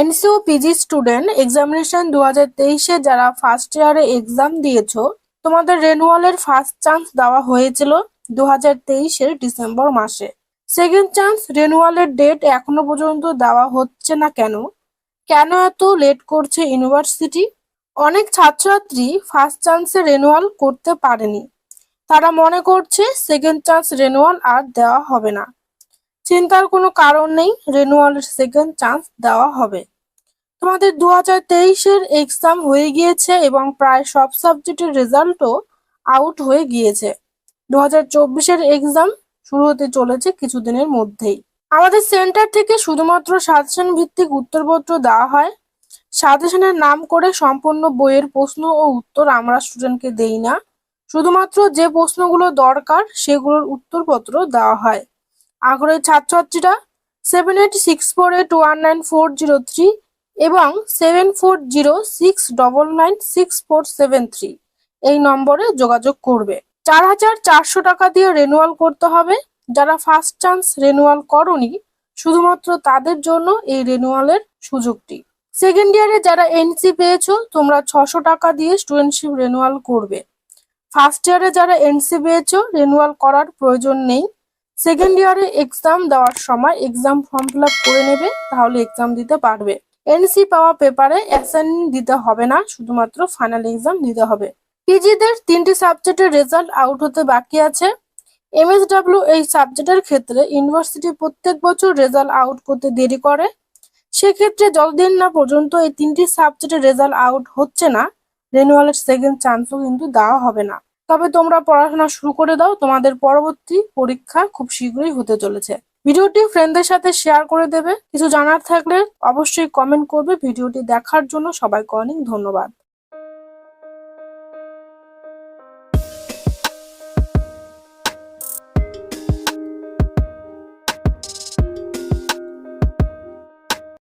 NCO, PG student examination দু হাজার তেইশে যারা ফার্স্ট ইয়ারে এক্সাম দিয়েছ, তোমাদের রেনুয়ালের ফার্স্ট চান্স দেওয়া হয়েছিল দু হাজার তেইশের ডিসেম্বর মাসে। সেকেন্ড চান্স রেনুয়ালের ডেট এখনও পর্যন্ত দেওয়া হচ্ছে না কেন? কেন এত লেট করছে ইউনিভার্সিটি অনেক ছাত্রছাত্রী ফার্স্ট চান্সে রেনুয়াল করতে পারেনি। তারা মনে করছে সেকেন্ড চান্স রেনুয়াল আর দেওয়া হবে না। চিন্তার কোনো কারণ নেই রেনুয়ালের সেকেন্ড চান্স দেওয়া হবে। তোমাদের দু হাজার তেইশের এক্সাম হয়ে গিয়েছে এবং প্রায় সব সাবজেক্টের রেজাল্টও আউট হয়ে গিয়েছে। দু হাজার চব্বিশের এক্সাম শুরু হতে চলেছে কিছুদিনের মধ্যেই। আমাদের সেন্টার থেকে শুধুমাত্র সাজেশন ভিত্তিক উত্তরপত্র দেওয়া হয়। সাজেশনের নাম করে সম্পূর্ণ বইয়ের প্রশ্ন ও উত্তর আমরা স্টুডেন্টকে দেই না। শুধুমাত্র যে প্রশ্নগুলো দরকার, সেগুলোর উত্তরপত্র দেওয়া হয়। আগ্রহী ছাত্রছাত্রীরা seven eight six four eight one nine four zero three এবং seven four zero six double nine six four seven three এই নম্বরে যোগাযোগ করবে। চার হাজার চারশো টাকা দিয়ে রেনুয়াল করতে হবে। যারা ফার্স্ট চান্স রেনুয়াল করনি, শুধুমাত্র তাদের জন্য এই রেনুয়ালের সুযোগটি। সেকেন্ড ইয়ারে যারা এনসি পেয়েছ, তোমরা ছশো টাকা দিয়ে স্টুডেন্টশিপ রেনুয়াল করবে। ফার্স্ট ইয়ারে যারা এনসি পেয়েছ রেনুয়াল করার প্রয়োজন নেই। সেকেন্ড ইয়ারে এক্সাম দেওয়ার সময় এক্সাম ফর্ম ফিল করে নেবে, তাহলে এক্সাম দিতে পারবে। এনসি পাওয়া পেপারে অ্যাসাইনমেন্ট দিতে হবে না, শুধুমাত্র ফাইনাল এক্সাম দিতে হবে। পিজিদের তিনটি সাবজেক্টের রেজাল্ট আউট হতে বাকি আছে। এমএসডব্লিউ এই সাবজেক্টের ক্ষেত্রে ইউনিভার্সিটি প্রত্যেক বছর রেজাল্ট আউট করতে দেরি করে। সেক্ষেত্রে যতদিন না পর্যন্ত এই তিনটি সাবজেক্টের রেজাল্ট আউট হচ্ছে না রেনুয়ালের সেকেন্ড চান্সও কিন্তু দেওয়া হবে না। তবে তোমরা পড়াশোনা শুরু করে দাও, তোমাদের পরবর্তী পরীক্ষা খুব শীঘ্রই হতে চলেছে। ভিডিওটি ফ্রেন্ডদের সাথে শেয়ার করে দেবে। কিছু জানার থাকলে অবশ্যই কমেন্ট করবে। ভিডিওটি দেখার জন্য সবাইকে অনেক ধন্যবাদ।